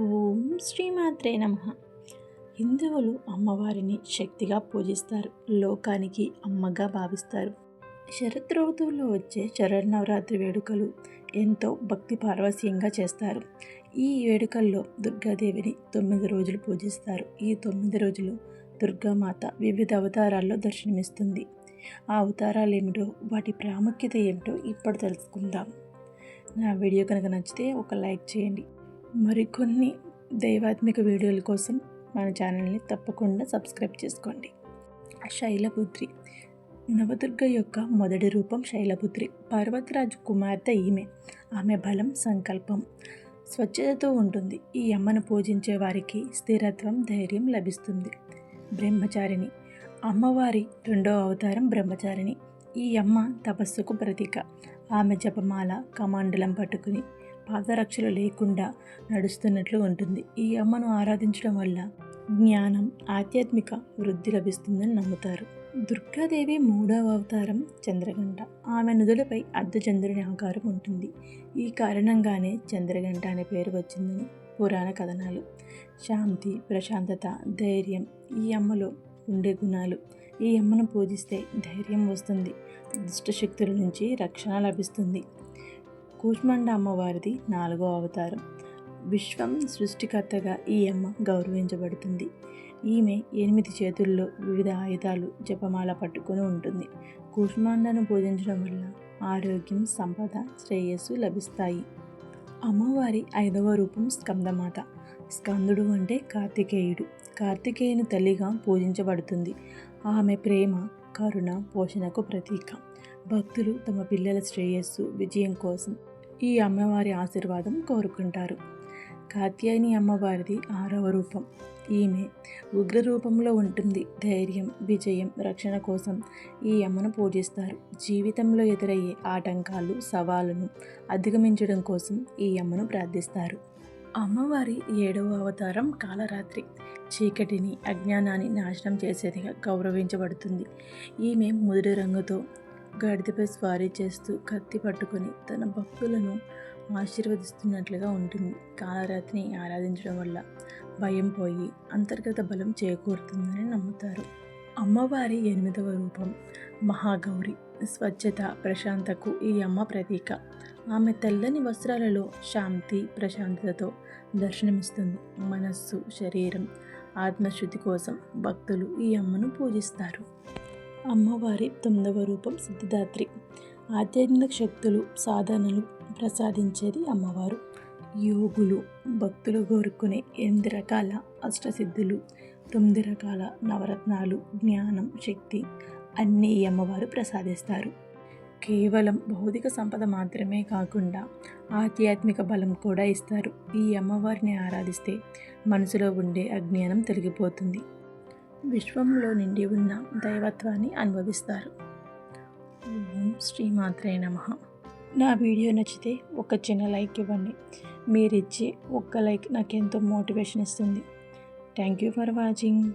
ఓం శ్రీమాత్రే నమ. హిందువులు అమ్మవారిని శక్తిగా పూజిస్తారు లోకానికి అమ్మగా భావిస్తారు. శరత్ ఋతువులో వచ్చే శరన్నవరాత్రి వేడుకలు ఎంతో భక్తి పార్వస్యంగా చేస్తారు. ఈ వేడుకల్లో దుర్గాదేవిని తొమ్మిది రోజులు పూజిస్తారు. ఈ తొమ్మిది రోజులు దుర్గామాత వివిధ అవతారాల్లో దర్శనమిస్తుంది. ఆ అవతారాలు ఏమిటో వాటి ప్రాముఖ్యత ఏమిటో ఇప్పుడు తెలుసుకుందాం. నా వీడియో కనుక నచ్చితే ఒక లైక్ చేయండి. మరికొన్ని దైవాత్మిక వీడియోల కోసం మన ఛానల్ని తప్పకుండా సబ్స్క్రైబ్ చేసుకోండి. శైలపుత్రి నవదుర్గ యొక్క మొదటి రూపం శైలపుత్రి. పర్వతరాజు కుమార్తె ఈమె. ఆమె బలం సంకల్పం స్వచ్ఛతతో ఉంటుంది. ఈ అమ్మను పూజించే వారికి స్థిరత్వం ధైర్యం లభిస్తుంది. బ్రహ్మచారిణి. అమ్మవారి రెండో అవతారం బ్రహ్మచారిణి. ఈ అమ్మ తపస్సుకు ప్రతీక. ఆమె జపమాల కమాండలం పట్టుకుని పాదరక్షలు లేకుండా నడుస్తున్నట్లు ఉంటుంది. ఈ అమ్మను ఆరాధించడం వల్ల జ్ఞానం ఆధ్యాత్మిక వృద్ధి లభిస్తుందని నమ్ముతారు. దుర్గాదేవి మూడవ అవతారం చంద్రగంట. ఆమె నుదులపై అర్ధచంద్రుని ఆకారం ఉంటుంది. ఈ కారణంగానే చంద్రగంట అనే పేరు వచ్చిందని పురాణ కథనాలు. శాంతి ప్రశాంతత ధైర్యం ఈ అమ్మలో ఉండే గుణాలు. ఈ అమ్మను పూజిస్తే ధైర్యం వస్తుంది. దుష్టశక్తుల నుంచి రక్షణ లభిస్తుంది. కూష్మండ అమ్మవారిది నాలుగో అవతారం. విశ్వం సృష్టికర్తగా ఈ అమ్మ గౌరవించబడుతుంది. ఈమె ఎనిమిది చేతుల్లో వివిధ ఆయుధాలు జపమాల పట్టుకొని ఉంటుంది. కూష్మాండను పూజించడం వల్ల ఆరోగ్యం సంపద శ్రేయస్సు లభిస్తాయి. అమ్మవారి ఐదవ రూపం స్కందమాత. స్కందుడు అంటే కార్తికేయుడు. కార్తికేయుని తల్లిగా పూజించబడుతుంది. ఆమె ప్రేమ కరుణ పోషణకు ప్రతీక. భక్తులు తమ పిల్లల శ్రేయస్సు విజయం కోసం ఈ అమ్మవారి ఆశీర్వాదం కోరుకుంటారు. కాత్యాయని అమ్మవారిది ఆరవ రూపం. ఈమె ఉగ్ర రూపంలో ఉంటుంది. ధైర్యం విజయం రక్షణ కోసం ఈ అమ్మను పూజిస్తారు. జీవితంలో ఎదురయ్యే ఆటంకాలు సవాళ్ళను అధిగమించడం కోసం ఈ అమ్మను ప్రార్థిస్తారు. అమ్మవారి ఏడవ అవతారం కాలరాత్రి. చీకటిని అజ్ఞానాన్ని నాశనం చేసేదిగా గౌరవించబడుతుంది. ఈమె ముదురు రంగుతో గాడిదపై స్వారీ చేస్తూ కత్తి పట్టుకొని తన భక్తులను ఆశీర్వదిస్తున్నట్లుగా ఉంటుంది. కాలరాత్రిని ఆరాధించడం వల్ల భయం పోయి అంతర్గత బలం చేకూరుతుందని నమ్ముతారు. అమ్మవారి ఎనిమిదవ రూపం మహాగౌరి. స్వచ్ఛత ప్రశాంతకు ఈ అమ్మ ప్రతీక. ఆమె తెల్లని వస్త్రాలలో శాంతి ప్రశాంతతతో దర్శనమిస్తుంది. మనస్సు శరీరం ఆత్మశుద్ధి కోసం భక్తులు ఈ అమ్మను పూజిస్తారు. అమ్మవారి తొమ్మిదవ రూపం సిద్ధిదాత్రి. ఆధ్యాత్మిక శక్తులు సాధనలు ప్రసాదించేది అమ్మవారు. యోగులు భక్తులు కోరుకునే ఎనిమిది రకాల అష్టసిద్ధులు తొమ్మిది రకాల నవరత్నాలు జ్ఞానం శక్తి అన్నీ ఈ అమ్మవారు ప్రసాదిస్తారు. కేవలం భౌతిక సంపద మాత్రమే కాకుండా ఆధ్యాత్మిక బలం కూడా ఇస్తారు. ఈ అమ్మవారిని ఆరాధిస్తే మనసులో ఉండే అజ్ఞానం తొలగిపోతుంది. విశ్వంలో నిండి ఉన్న దైవత్వాన్ని అనుభవిస్తారు. ఓం శ్రీమాత్రే నమ. నా వీడియో నచ్చితే ఒక చిన్న లైక్ ఇవ్వండి. మీరు ఇచ్చే ఒక్క లైక్ నాకు ఎంతో మోటివేషన్ ఇస్తుంది. Thank you for watching.